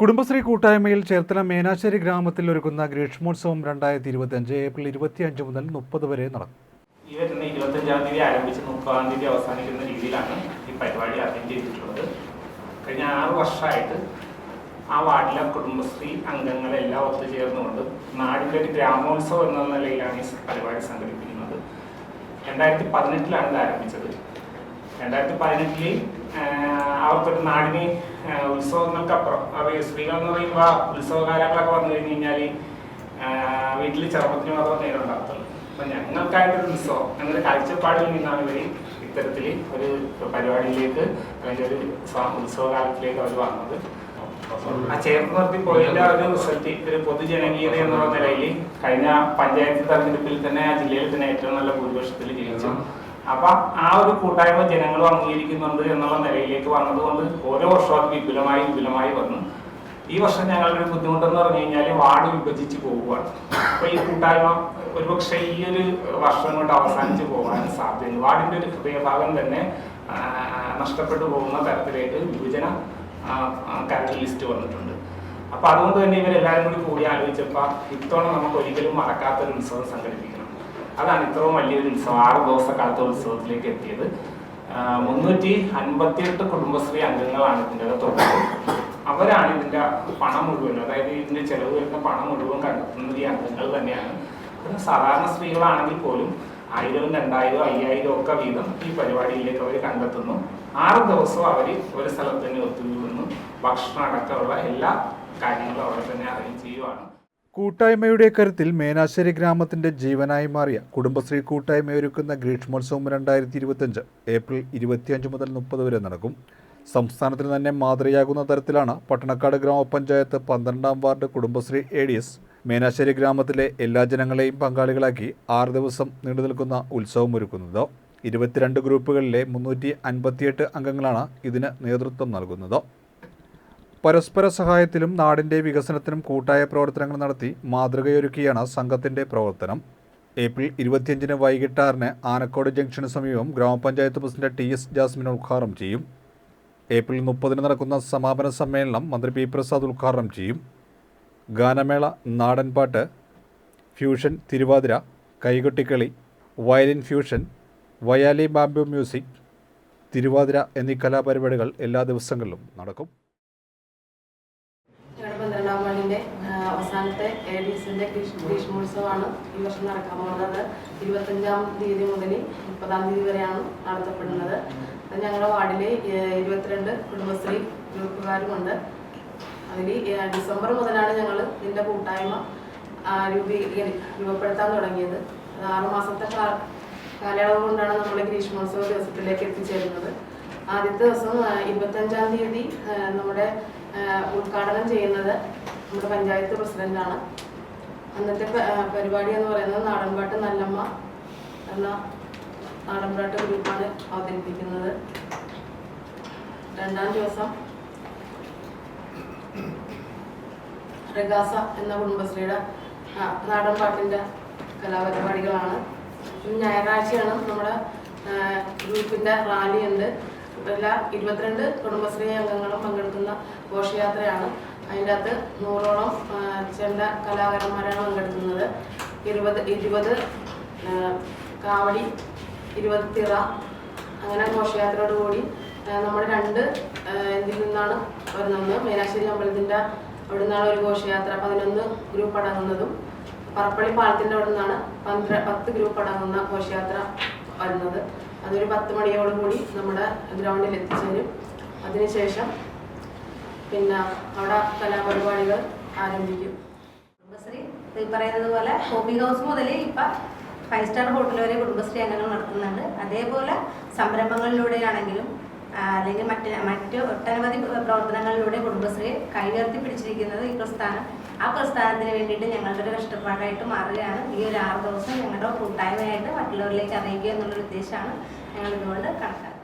കുടുംബശ്രീ കൂട്ടായ്മയിൽ ചേർത്തല മേനാശ്ശേരി ഗ്രാമത്തിൽ ഒരുക്കുന്ന ഗ്രീഷ്മോത്സവം രണ്ടായിരത്തി ഇരുപത്തിയഞ്ച് ഏപ്രിൽ ഇരുപത്തിയഞ്ച് മുതൽ മുപ്പത് വരെ നടക്കും ഈ വരുന്ന ഇരുപത്തഞ്ചാം തീയതി ആരംഭിച്ച് മുപ്പതാം തീയതി അവസാനിക്കുന്ന രീതിയിലാണ് ഈ പരിപാടി അറേഞ്ച് ചെയ്തിട്ടുള്ളത്. കഴിഞ്ഞ ആറ് വർഷമായിട്ട് ആ വാർഡിലെ കുടുംബശ്രീ അംഗങ്ങളെല്ലാം ഒത്തുചേർന്നുകൊണ്ട് നാടിന്റെ ഒരു ഗ്രാമോത്സവം എന്ന നിലയിലാണ് ഈ പരിപാടി സംഘടിപ്പിക്കുന്നത്. രണ്ടായിരത്തി പതിനെട്ടിലാണ് ഇത് ആരംഭിച്ചത്. രണ്ടായിരത്തി പതിനെട്ടിൽ അവർക്കൊരു നാടിന് ഉത്സവങ്ങൾക്ക് അപ്പുറം അവർ സ്ത്രീകൾ എന്ന് പറയുമ്പോൾ ഉത്സവകാലങ്ങളൊക്കെ വന്നു കഴിഞ്ഞ് കഴിഞ്ഞാൽ വീട്ടിൽ ചെറുപ്പത്തിന് മാത്രം നേരം ഉണ്ടാകത്തുള്ളൂ അപ്പൊ ഞങ്ങൾക്കായിട്ടൊരു ഉത്സവം ഞങ്ങളുടെ കാഴ്ചപ്പാടിൽ നിന്നാണ് ഇവർ ഇത്തരത്തിൽ ഒരു പരിപാടിയിലേക്ക് അല്ലെങ്കിൽ ഒരു സ്വാ- ഉത്സവകാലത്തിലേക്ക് അവർ വന്നത്. ആ ചേർത്ത് നിർത്തി പോയതിന്റെ ഒരു റിസൾട്ട് ഒരു പൊതുജനകീയത എന്നുള്ള നിലയിൽ കഴിഞ്ഞ പഞ്ചായത്ത് തെരഞ്ഞെടുപ്പിൽ തന്നെ ആ ജില്ലയിൽ തന്നെ ഏറ്റവും നല്ല ഭൂരിപക്ഷത്തിൽ ജയിച്ചു. അപ്പൊ ആ ഒരു കൂട്ടായ്മ ജനങ്ങളും അംഗീകരിക്കുന്നുണ്ട് എന്നുള്ള നിലയിലേക്ക് വന്നതുകൊണ്ട് ഓരോ വർഷവും അത് വിപുലമായി വിപുലമായി വന്നു. ഈ വർഷം ഞങ്ങളുടെ ഒരു ബുദ്ധിമുട്ടെന്ന് പറഞ്ഞു കഴിഞ്ഞാൽ വാർഡ് വിഭജിച്ച് പോവുകയാണ്. അപ്പൊ ഈ കൂട്ടായ്മ ഒരുപക്ഷെ ഈ ഒരു വർഷം കൊണ്ട് അവസാനിച്ച് പോകാൻ സാധ്യതയുണ്ട്. വാർഡിന്റെ ഒരു ഹൃദയഭാഗം തന്നെ നഷ്ടപ്പെട്ടു പോകുന്ന തരത്തിലേക്ക് വിഭജന കരട് ലിസ്റ്റ് വന്നിട്ടുണ്ട്. അപ്പൊ അതുകൊണ്ട് തന്നെ ഇവരെല്ലാവരും കൂടി കൂടി ആലോചിച്ചപ്പോ ഇത്തവണ നമുക്ക് ഒരിക്കലും മറക്കാത്തൊരു ഉത്സവം സംഘടിപ്പിക്കണം. അതാണ് ഇത്രയും വലിയൊരു ഉത്സവം ആറ് ദിവസക്കാലത്തെ ഉത്സവത്തിലേക്ക് എത്തിയത്. മുന്നൂറ്റി അൻപത്തിയെട്ട് കുടുംബശ്രീ അംഗങ്ങളാണ് ഇതിന്റെ അകത്തുള്ളത് അവരാണ് ഇതിന്റെ പണം മുഴുവൻ അതായത് ഇതിന്റെ ചെലവ് വരുന്ന പണം മുഴുവൻ കണ്ടെത്തുന്നത് ഈ അംഗങ്ങൾ തന്നെയാണ്. പിന്നെ സാധാരണ സ്ത്രീകളാണെങ്കിൽ പോലും ആയിരവും രണ്ടായിരവും അയ്യായിരവും ഒക്കെ വീതം ഈ പരിപാടിയിലേക്ക് അവർ കണ്ടെത്തുന്നു. ആറ് ദിവസവും അവർ ഒരു സ്ഥലത്ത് തന്നെ ഒത്തുകൂടുന്നു. ഭക്ഷണം അടക്കമുള്ള എല്ലാ കാര്യങ്ങളും അവിടെ തന്നെ അറേഞ്ച് ചെയ്യുവാണ്. കൂട്ടായ്മയുടെ കരുത്തിൽ മേനാശ്ശേരി ഗ്രാമത്തിന്റെ ജീവനായി മാറിയ കുടുംബശ്രീ കൂട്ടായ്മ ഒരുക്കുന്ന ഗ്രീഷ്മോത്സവം രണ്ടായിരത്തി ഇരുപത്തിയഞ്ച് ഏപ്രിൽ ഇരുപത്തിയഞ്ച് മുതൽ മുപ്പത് വരെ നടക്കും. സംസ്ഥാനത്തിന് തന്നെ മാതൃകയാകുന്ന തരത്തിലാണ് പട്ടണക്കാട് ഗ്രാമപഞ്ചായത്ത് പന്ത്രണ്ടാം ward Kudumbashree A D S Menassery ഗ്രാമത്തിലെ എല്ലാ ജനങ്ങളെയും പങ്കാളികളാക്കി ആറ് ദിവസം നീണ്ടു നിൽക്കുന്ന ഉത്സവം ഒരുക്കുന്നത്. ഇരുപത്തിരണ്ട് ഗ്രൂപ്പുകളിലെ മുന്നൂറ്റി അൻപത്തിയെട്ട് അംഗങ്ങളാണ് ഇതിന് നേതൃത്വം നൽകുന്നത്. പരസ്പര സഹായത്തിലും നാടിന്റെ വികസനത്തിനും കൂട്ടായ പ്രവർത്തനങ്ങൾ നടത്തി മാതൃകയൊരുക്കിയാണ് സംഘത്തിന്റെ പ്രവർത്തനം. ഏപ്രിൽ ഇരുപത്തിയഞ്ചിന് വൈകിട്ട് ആറിന് ആനക്കോട് ജംഗ്ഷന് സമീപം ഗ്രാമപഞ്ചായത്ത് പ്രസിഡന്റ് ടി എസ് ജാസ്മിൻ ഉദ്ഘാടനം ചെയ്യും. ഏപ്രിൽ മുപ്പതിന് നടക്കുന്ന സമാപന സമ്മേളനം മന്ത്രി പി പ്രസാദ് ഉദ്ഘാടനം ചെയ്യും. ഗാനമേള നാടൻപാട്ട് fusion Thiruvathira Kaikottikali violin fusion Vayali bamboo music Thiruvathira എന്നീ കലാപരിപാടികൾ എല്ലാ ദിവസങ്ങളിലും നടക്കും. അവസാനത്തെ എ ഡി എസിന്റെ ഗ്രീഷ്മോത്സവമാണ് ഈ വർഷം നടക്കാൻ പോകുന്നത്. ഇരുപത്തഞ്ചാം തീയതി മുതൽ മുപ്പതാം തീയതി വരെയാണ് നടത്തപ്പെടുന്നത്. ഞങ്ങളുടെ വാർഡിൽ ഇരുപത്തിരണ്ട് കുടുംബശ്രീ ഗ്രൂപ്പുകാരുമുണ്ട്. അതിൽ ഡിസംബർ മുതലാണ് ഞങ്ങൾ ഇതിന്റെ കൂട്ടായ്മ രൂപീകരി രൂപപ്പെടുത്താൻ തുടങ്ങിയത്. അത് ആറുമാസത്തെ കാലയളവ് കൊണ്ടാണ് നമ്മൾ ഗ്രീഷ്മോത്സവ ദിവസത്തിലേക്ക് എത്തിച്ചേരുന്നത്. ആദ്യത്തെ ദിവസം ഇരുപത്തഞ്ചാം തീയതി നമ്മുടെ ഉദ്ഘാടനം ചെയ്യുന്നത് നമ്മുടെ പഞ്ചായത്ത് പ്രസിഡന്റാണ്. അന്നത്തെ പരിപാടി എന്ന് പറയുന്നത് നാടൻപാട്ട് നല്ലമ്മ എന്ന നാടൻപാട്ട് ഗ്രൂപ്പാണ് അവതരിപ്പിക്കുന്നത്. രണ്ടാം ദിവസം റഗാസ എന്ന കുടുംബശ്രീയുടെ നാടൻപാട്ടിന്റെ കലാപരിപാടികളാണ്. ഞായറാഴ്ചയാണ് നമ്മുടെ ഗ്രൂപ്പിന്റെ റാലി ഉണ്ട്. എല്ലാ ഇരുപത്തിരണ്ട് കുടുംബശ്രീ അംഗങ്ങളും പങ്കെടുക്കുന്ന ഘോഷയാത്രയാണ്. അതിന്റെ അകത്ത് നൂറോളം ചെണ്ട കലാകാരന്മാരാണ് പങ്കെടുക്കുന്നത്. ഇരുപത് ഇരുപത് കാവടി ഇരുപത് തിറ അങ്ങനെ ഘോഷയാത്രയോട് കൂടി ആ, നമ്മൾ രണ്ട് ഇതിൽ നിന്നാണ് വരുന്നത്. മീനാശ്ശേരി അമ്പലത്തിന്റെ അവിടെ നിന്നാണ് ഒരു ഘോഷയാത്ര പതിനൊന്ന് ഗ്രൂപ്പ് അടങ്ങുന്നതും പറപ്പള്ളി പാലത്തിന്റെ അവിടെ നിന്നാണ് പന്ത്ര പത്ത് ഗ്രൂപ്പ് അടങ്ങുന്ന ഘോഷയാത്ര വരുന്നത്. അതൊരു പത്ത് മണിയോടുകൂടി നമ്മുടെ ഗ്രൗണ്ടിൽ എത്തിച്ചേരും. അതിനുശേഷം പിന്നെ അവിടെ കലാപരിപാടികൾ ആരംഭിക്കും. കുടുംബശ്രീ ഈ പറയുന്നത് പോലെ ഹോബി ഹൗസ് മുതൽ ഇപ്പം ഫൈവ് സ്റ്റാർ ഹോട്ടൽ വരെ കുടുംബശ്രീ അംഗങ്ങൾ നടത്തുന്നുണ്ട്. അതേപോലെ സംരംഭങ്ങളിലൂടെയാണെങ്കിലും അല്ലെങ്കിൽ മറ്റ് മറ്റ് ഒട്ടനവധി പ്രവർത്തനങ്ങളിലൂടെ കുടുംബശ്രീ കൈകർത്തി പിടിച്ചിരിക്കുന്നത് ഈ പ്രസ്ഥാനം. ആ പ്രസ്ഥാനത്തിന് വേണ്ടിയിട്ട് ഞങ്ങളുടെ ഒരു കഷ്ടപ്പാടായിട്ട് മാറുകയാണ്. ഈ ഒരു ആറ് ദിവസം ഞങ്ങളുടെ കൂട്ടായ്മയായിട്ട് മറ്റുള്ളവരിലേക്ക് അറിയിക്കുക എന്നുള്ളൊരു ഉദ്ദേശമാണ് ഞങ്ങൾ ഇതുകൊണ്ട് കണക്കാക്കുന്നത്.